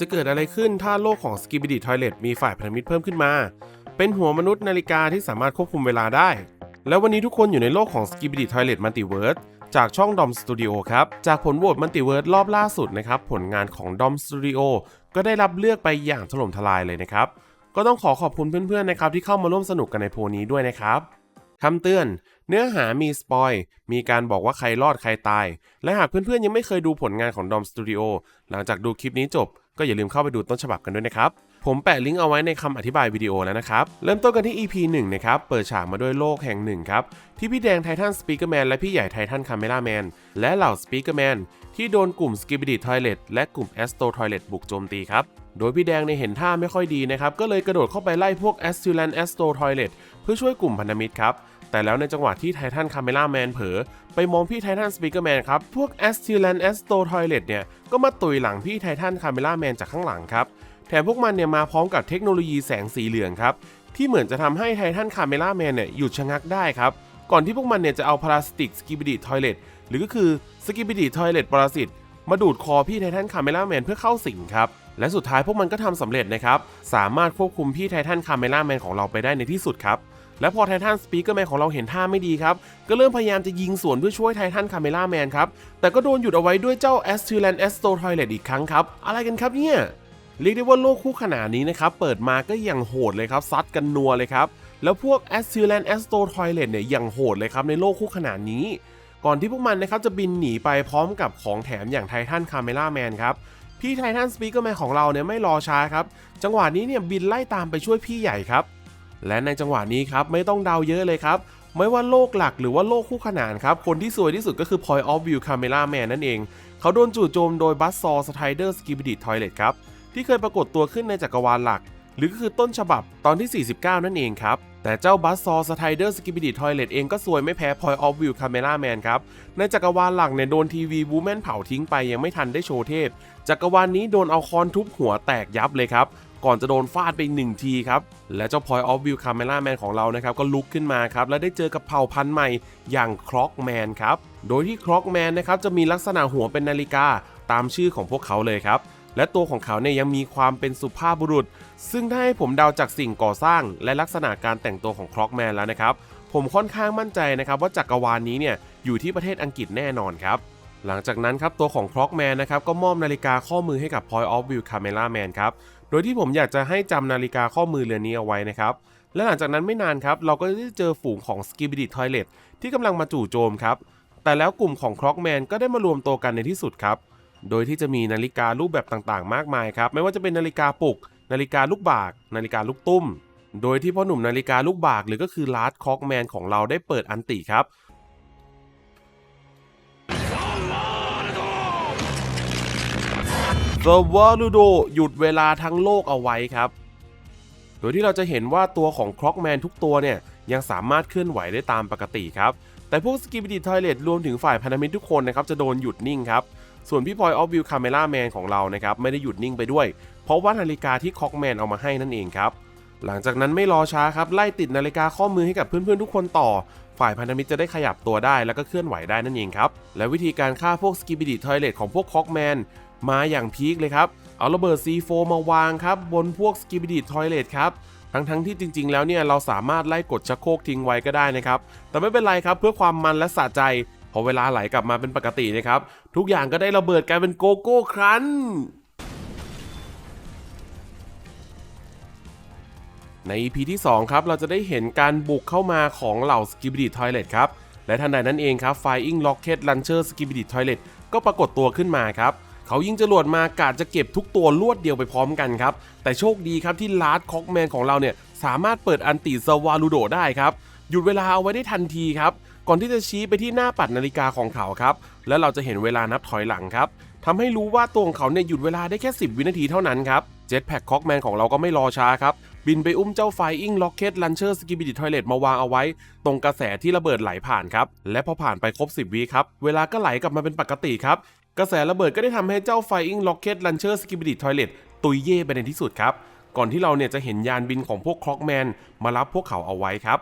จะเกิดอะไรขึ้นถ้าโลกของ Skibidi Toilet มีฝ่ายพันธมิตรเพิ่มขึ้นมา เป็นหัวมนุษย์นาฬิกาที่สามารถควบคุมเวลาได้ แล้ววันนี้ทุกคนอยู่ในโลกของ Skibidi Toilet Multiverse จากช่อง Dom Studio ครับ จากผลโหวต Multiverse รอบล่าสุดนะครับ ผลงานของ Dom Studio ก็ได้รับเลือกไปอย่างถล่มทลายเลยนะครับ ก็ต้องขอขอบคุณเพื่อนๆนะครับที่เข้ามาร่วมสนุกกันในโพนี้ด้วยนะครับคำเตือน เนื้อหามีสปอย มีการบอกว่าใครรอดใครตาย และหากเพื่อนๆยังไม่เคยดูผลงานของ Dom Studio หลังจากดูคลิปนี้จบ ก็อย่าลืมเข้าไปดูต้นฉบับกันด้วยนะครับผมแปะลิงก์เอาไว้ในคำอธิบายวิดีโอแล้วนะครับ เริ่มต้นกันที่ EP 1 นะครับ เปิดฉากมาด้วยโลกแห่งหนึ่งครับ ที่พี่แดงไททันสปีกเกอร์แมนและพี่ใหญ่ไททันคาเมล่าแมนและเหล่าสปีกเกอร์แมนที่โดนกลุ่มสกิบดีทอยเลตและกลุ่มแอสโตทอยเลตบุกโจมตีครับ โดยพี่แดงในเห็นท่าไม่ค่อยดีนะครับ ก็เลยกระโดดเข้าไปไล่พวกแอสติลันแอสโตทอยเลต พื่อช่วยกลุ่มพันธมิตรครับ แต่แล้วในจังหวะที่ไททันคาเมล่าแมนเผลอไปมองพี่ไททันสปีกเกอร์แมนครับ พวกแอสติลันแอสโตทอยเลตเนี่ย ก็มาตุยหลังพี่ไททันคาเมล่าแมนจากข้างหลังครับ แถมพวกมันเนี่ยมาพร้อมกับเทคโนโลยีแสงสีเหลืองครับ ที่เหมือนจะทำให้ไททันคาเมล่าแมนเนี่ยหยุดชะงักได้ครับ ก่อนที่พวกมันเนี่ยจะเอาพลาสติกสกิบิดิทอยเลตหรือก็คือสกิบิดิทอยเลตปรสิตมาดูดคอพี่ไททันคาเมล่าแมนเพื่อเข้าสิงครับและสุดท้ายพวกมันก็ทำสำเร็จนะครับ สามารถควบคุมพี่ไททันคาเมล่าแมนของเราไปได้ในที่สุดครับ และพอไททันสปีกเกอร์แมนของเราเห็นท่าไม่ดีครับ ก็เริ่มพยายามจะยิงสวนเพื่อช่วยไททันคาเมล่าแมนครับ แต่ก็โดนหยุดเอาไว้ด้วยเจ้าแอสติลันแอสโตทอยเลตอีกครั้งครับ อะไรกันครับเนี่ย เรียกได้ว่าโลกคู่ขนานนี้นะครับ เปิดมาก็อย่างโหดเลยครับ ซัดกันนัวเลยครับ แล้วพวก a s t i l a n d a s t o Toilet เนี่ยอย่างโหดเลยครับในโลกคู่ขนานนี้ ก่อนที่พวกมันนะครับจะบินหนีไปพร้อมกับของแถมอย่างไททันคาเมล่าแมนครับพี่ไททันสปีกเกอร์แมนของเราเนี่ยไม่รอช้าครับ จังหวะนี้เนี่ยบินไล่ตามไปช่วยพี่ใหญ่ครับ และในจังหวะนี้ครับไม่ต้องเดาเยอะเลยครับไม่ว่าโลกหลักหรือว่าโลกคู่ขนานครับ คนที่สวยที่สุดก็คือ Point of View Camera Man นั่นเอง เขาโดนจู่โจมโดยบัสซอสไตเดอร์สกิบิดิทอยเลตครับ ที่เคยปรากฏตัวขึ้นในจักรวาลหลัก หรือก็คือต้นฉบับตอนที่ 49 นั่นเองครับ แต่เจ้าบัสซอสไตเดอร์สกิบิดิทอยเลตเองก็สวยไม่แพ้ Point of View Camera Man ครับ ในจักรวาลหลักเนี่ยโดนทีวีวูแมนเผาทิ้งไปยังไม่ทันได้โชว์เทพ จักรวาลนี้โดนเอาคอนทุบหัวแตกยับเลยครับก่อนจะโดนฟาดไปหนึ่งทีครับ และเจ้า Point of View Camera Man ของเรานะครับ ก็ลุกขึ้นมาครับ และได้เจอกับเผ่าพันธุ์ใหม่อย่างคร็อกแมนครับ โดยที่คร็อกแมนนะครับ จะมีลักษณะหัวเป็นนาฬิกาตามชื่อของพวกเขาเลยครับ และตัวของเขาเนี่ยยังมีความเป็นสุภาพบุรุษ ซึ่งถ้าให้ผมเดาจากสิ่งก่อสร้างและลักษณะการแต่งตัวของคร็อกแมนแล้วนะครับ ผมค่อนข้างมั่นใจนะครับว่าจักรวาลนี้เนี่ยอยู่ที่ประเทศอังกฤษแน่นอนครับ หลังจากนั้นครับตัวของคร็อกแมนนะครับก็มอบนาฬิกาข้อมือให้กับ Point of View Camera Man ครับ โดยที่ผมอยากจะให้จำนาฬิกาข้อมือเรือนนี้เอาไว้นะครับ และหลังจากนั้นไม่นานครับเราก็ได้เจอฝูงของ Skibidi Toilet ที่กำลังมาจู่โจมครับ แต่แล้วกลุ่มของคร็อกแมนก็ได้มารวมตัวกันในที่สุดครับ โดยที่จะมีนาฬิการูปแบบต่างๆ มากมายครับ ไม่ว่าจะเป็นนาฬิกาปลุก นาฬิกาลูกบาก นาฬิกาลูกตุ้ม โดยที่พ่อหนุ่มนาฬิกาลูกบาก หรือก็คือลาร์ดคร็อกแมนของเราได้เปิดอันติครับเซอร์วาลูโดหยุดเวลาทั้งโลกเอาไว้ครับ โดยที่เราจะเห็นว่าตัวของคร็อกแมนทุกตัวเนี่ยยังสามารถเคลื่อนไหวได้ตามปกติครับ แต่พวกสกิบิดิทอยเลตรวมถึงฝ่ายพันธมิตรทุกคนนะครับจะโดนหยุดนิ่งครับ ส่วนพี่พลอยออฟวิวคาเมล่าแมนของเรานะครับไม่ได้หยุดนิ่งไปด้วย เพราะว่านาฬิกาที่ค็อกแมนเอามาให้นั่นเองครับ หลังจากนั้นไม่รอช้าครับไล่ติดนาฬิกาข้อมือให้กับเพื่อนๆทุกคนต่อ ฝ่ายพันธมิตรจะได้ขยับตัวได้แล้วก็เคลื่อนไหวได้นั่นเองครับและวิธีการฆ่าพวกสกิบิดิทอยเลตของพวกค็อกแมนมาอย่างพีคเลยครับเอาระเบิด C4 มาวางครับบนพวกสกิบิดิทอยเลตครับทั้งๆที่จริงๆ แล้วเนี่ยเราสามารถไล่กดชักโครกทิ้งไว้ก็ได้นะครับ แต่ไม่เป็นไรครับเพื่อความมันและสะใจ พอเวลาไหลกลับมาเป็นปกตินะครับ ทุกอย่างก็ได้ระเบิดกลายเป็นโกโก้ครัน ใน EP ที่ 2 ครับ เราจะได้เห็นการบุกเข้ามาของเหล่า Skibidi Toilet ครับ และทันใดนั้นเองครับ Flying Rocket Launcher Skibidi Toilet ก็ปรากฏตัวขึ้นมาครับ เขายิงจรวดมากาจะเก็บทุกตัวลวดเดียวไปพร้อมกันครับ แต่โชคดีครับที่ลาร์ดคอกแมนของเราเนี่ย สามารถเปิดอันติสวาลูโดได้ครับ หยุดเวลาเอาไว้ได้ทันทีครับ ก่อนที่จะชี้ไปที่หน้าปัดนาฬิกาของเขาครับ แล้วเราจะเห็นเวลานับถอยหลังครับทำให้รู้ว่าตัวของเขาเนี่ยหยุดเวลาได้แค่ 10 วินาทีเท่านั้นครับ เจ็ตแพ็คคอกแมนของเราก็ไม่รอช้าครับ บินไปอุ้มเจ้าไฟอิงล็อกเก็ตลันเชอร์สกิบิดิทอยเลตมาวางเอาไว้ ตรงกระแสที่ระเบิดไหลผ่านครับ และพอผ่านไปครบ 10วิครับ เวลาก็ไหลกลับมาเป็นปกติครับ กระแสระเบิดก็ได้ทำให้เจ้าไฟอิงล็อกเก็ตลันเชอร์สกิบิดิทอยเลตตุยเย่ไปในที่สุดครับ ก่อนที่เราเนี่ยจะเห็นยานบินของพวกคล็อกแมนมารับพวกเขาเอาไว้ครับ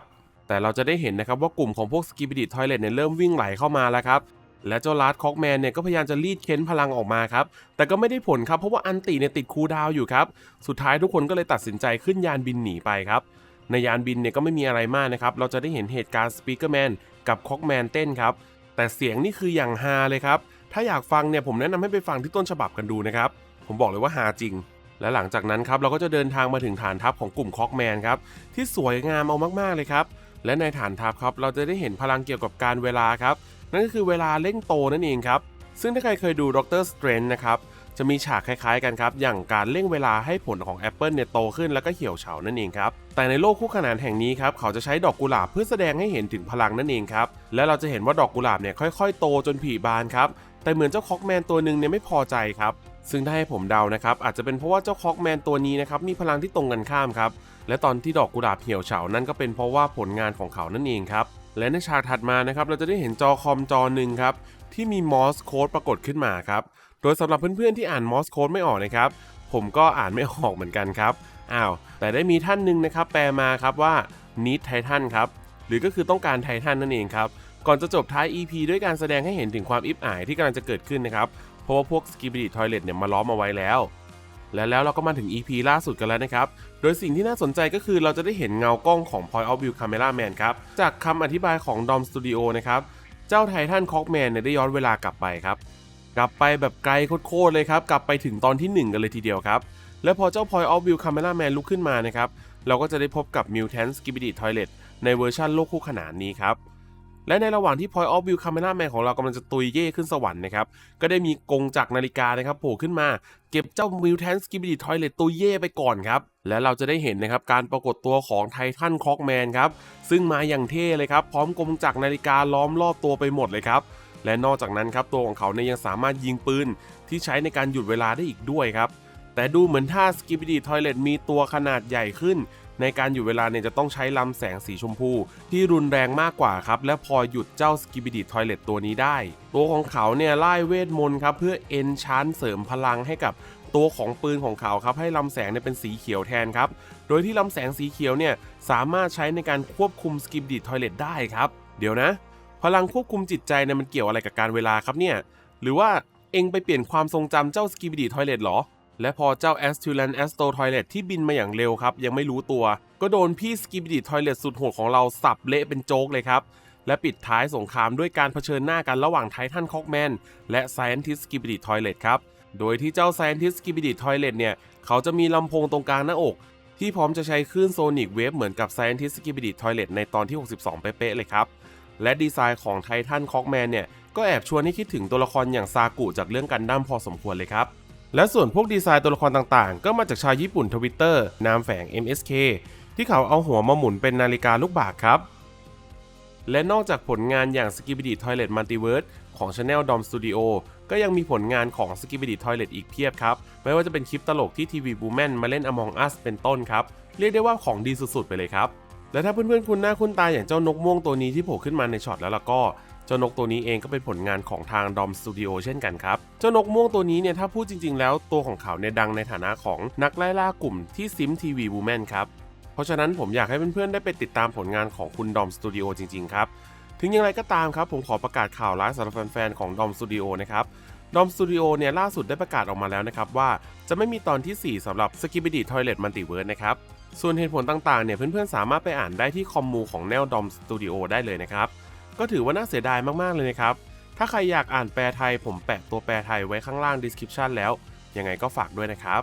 แต่เราจะได้เห็นนะครับว่ากลุ่มของพวกสกิบิดิทอยเลตเนี่ยเริ่มวิ่งไหลเข้ามาแล้วครับ และเจ้าลาร์ดคอกแมนเนี่ยก็พยายามจะรีดเค้นพลังออกมาครับ แต่ก็ไม่ได้ผลครับเพราะว่าอันติเนี่ยติดคูดาวอยู่ครับ สุดท้ายทุกคนก็เลยตัดสินใจขึ้นยานบินหนีไปครับ ในยานบินเนี่ยก็ไม่มีอะไรมากนะครับ เราจะได้เห็นเหตุการณ์สปีกเกอร์แมนกับคอกแมนเต้นครับ แต่เสียงนี่คืออย่างฮาเลยครับ ถ้าอยากฟังเนี่ยผมแนะนำให้ไปฟังที่ต้นฉบับกันดูนะครับ ผมบอกเลยว่าฮาจริง และหลังจากนั้นครับเราก็จะเดินทางมาถึงฐานทัพของกลุ่มคอกแมนครับที่สวยงามเอามากๆเลยครับ และในฐานทัพครับเราจะได้เห็นพลังเกี่ยวกับการเวลาครับ นั่นก็คือเวลาเร่งโตนั่นเองครับ ซึ่งถ้าใครเคยดูด็อกเตอร์สเตรนนะครับจะมีฉากคล้ายๆกันครับ อย่างการเร่งเวลาให้ผลของ Apple เนี่ยโตขึ้นแล้วก็เหี่ยวเฉานั่นเองครับ แต่ในโลกคู่ขนานแห่งนี้ครับ เขาจะใช้ดอกกุหลาบเพื่อแสดงให้เห็นถึงพลังนั่นเองครับ และเราจะเห็นว่าดอกกุหลาบเนี่ยค่อยๆ โตจนผลิบานครับ แต่เหมือนเจ้าคอกแมนตัวหนึ่งเนี่ยไม่พอใจครับ ซึ่งถ้าให้ผมเดานะครับอาจจะเป็นเพราะว่าเจ้าคอกแมนตัวนี้นะครับมีพลังที่ตรงกันข้ามครับ และตอนที่ดอกกุหลาบเหี่ยวเฉานั่นก็เป็นเพราะว่าผลงานของเขานั่นเองครับ และในฉากถัดมานะครับเราจะได้เห็นจอคอมจอหนึ่งครับที่มีมอสโค้ดปรากฏขึ้นมาครับ โดยสำหรับเพื่อนๆที่อ่านมอสโค้ดไม่ออกนะครับ ผมก็อ่านไม่ออกเหมือนกันครับ อ้าว แต่ได้มีท่านหนึ่งนะครับ แปลมาครับว่า need Titan ครับ หรือก็คือต้องการไททันนั่นเองครับ ก่อนจะจบท้าย EP ด้วยการแสดงให้เห็นถึงความอิบอายที่กำลังจะเกิดขึ้นนะครับ เพราะว่าพวก Skibidi Toilet เนี่ยมาล้อมเอาไว้แล้ว และแล้วเราก็มาถึง EP ล่าสุดกันแล้วนะครับ โดยสิ่งที่น่าสนใจก็คือเราจะได้เห็นเงากล้องของ Point of View Camera Man ครับ จากคำอธิบายของ Dom Studio นะครับ เจ้าไททันคอกแมนเนี่ยได้ย้อนเวลากลับไปครับ กลับไปแบบไกลโคตรเลยครับ กลับไปถึงตอนที่ 1 กันเลยทีเดียวครับ และพอเจ้า Point of View Camera Man ลุกขึ้นมานะครับ เราก็จะได้พบกับ Mutant Skibidi Toilet ในเวอร์ชันโลกคู่ขนานนี้ครับ และในระหว่างที่ Point of View Camera Man ของเรากำลังจะตุยเย่ขึ้นสวรรค์นะครับ ก็ได้มีกงจักนาฬิกานะครับโผล่ขึ้นมาเก็บเจ้า Mutant Skibidi Toilet ตุยเย่ไปก่อนครับ และเราจะได้เห็นนะครับการปรากฏตัวของไททันคอกแมนครับ ซึ่งมาอย่างเท่เลยครับ พร้อมกงจักนาฬิกาล้อมรอบตัวไปหมดเลยครับ และนอกจากนั้นครับตัวของเขาเนี่ยยังสามารถยิงปืนที่ใช้ในการหยุดเวลาได้อีกด้วยครับแต่ดูเหมือนถ้า Skibidi Toilet มีตัวขนาดใหญ่ขึ้น ในการหยุดเวลาเนี่ยจะต้องใช้ลำแสงสีชมพู ที่รุนแรงมากกว่าครับ และพอหยุดเจ้า Skibidi Toilet ตัวนี้ได้ ตัวของเขาเนี่ยไล่เวทมนต์ครับเพื่อเอนชานเสริมพลังให้กับตัวของปืนของเขาครับให้ลำแสงเนี่ยเป็นสีเขียวแทนครับ โดยที่ลำแสงสีเขียวเนี่ยสามารถใช้ในการควบคุม Skibidi Toilet ได้ครับ เดี๋ยวนะ พลังควบคุมจิตใจเนี่ยมันเกี่ยวอะไรกับการเวลาครับเนี่ย หรือว่าเองไปเปลี่ยนความทรงจำเจ้า Skibidi Toilet หรอ และพอเจ้า a s t u l a n Astro Toilet ที่บินมาอย่างเร็วครับ ยังไม่รู้ตัว ก็โดนพี่ Skibidi Toilet สุดโหดของเราสับเละเป็นโจ๊กเลยครับ และปิดท้ายสงครามด้วยการเผชิญหน้ากันระหว่างไททันคอกแมนและ Scientist Skibidi Toilet ครับ โดยที่เจ้า Scientist Skibidi Toilet เนี่ย เขาจะมีลำโพงตรงกลางหน้าอก ที่พร้อมจะใช้คลื่นโซนิกเวฟเหมือนกับ Scientist Skibidi Toilet ในตอนที่ 62 เป๊ะๆเลยครับและดีไซน์ของไททันคอกแมนเนี่ยก็แอบชวนให้คิดถึงตัวละครอย่างซากุจากเรื่องกันดั้มพอสมควรเลยครับ และส่วนพวกดีไซน์ตัวละครต่างๆ ก็มาจากชาวญี่ปุ่นทวิตเตอร์นามแฝง MSK ที่เขาเอาหัวมาหมุนเป็นนาฬิกาลูกบากครับ และนอกจากผลงานอย่าง Skibidi Toilet Multiverse ของ Channel Dom Studio ก็ยังมีผลงานของ Skibidi Toilet อีกเพียบครับ ไม่ว่าจะเป็นคลิปตลกที่ทีวีบูแมนมาเล่น Among Us เป็นต้นครับ เรียกได้ว่าของดีสุดๆ ไปเลยครับ และถ้าเพื่อนๆคุณหน้าคุณตาอย่างเจ้านกม่วงตัวนี้ที่โผล่ขึ้นมาในช็อตแล้วล่ะก็ เจ้านกตัวนี้เองก็เป็นผลงานของทาง Dom Studio เช่นกันครับ เจ้านกม่วงตัวนี้เนี่ยถ้าพูดจริง ๆ แล้วตัวของเขาเนี่ยดังในฐานะของนักไล่ล่ากลุ่มที่ซิมทีวีบูแมนครับ เพราะฉะนั้นผมอยากให้เพื่อนๆได้ไปติดตามผลงานของคุณ Dom Studio จริง ๆ ครับ ถึงอย่างไรก็ตามครับ ผมขอประกาศข่าวร้ายสำหรับแฟนๆของ Dom Studio นะครับ Dom Studio เนี่ยล่าสุดได้ประกาศออกมาแล้วนะครับว่าจะไม่มีตอนที่ 4สำหรับ Skibidi Toilet Multiverse นะครับ ส่วนเหตุผลต่างๆเนี่ยเพื่อนๆสามารถไปอ่านได้ที่คอมมูของแนว Dom Studio ได้เลยนะครับ ก็ถือว่าน่าเสียดายมากๆเลยนะครับ ถ้าใครอยากอ่านแปลไทยผมแปะตัวแปลไทยไว้ข้างล่าง description แล้ว ยังไงก็ฝากด้วยนะครับ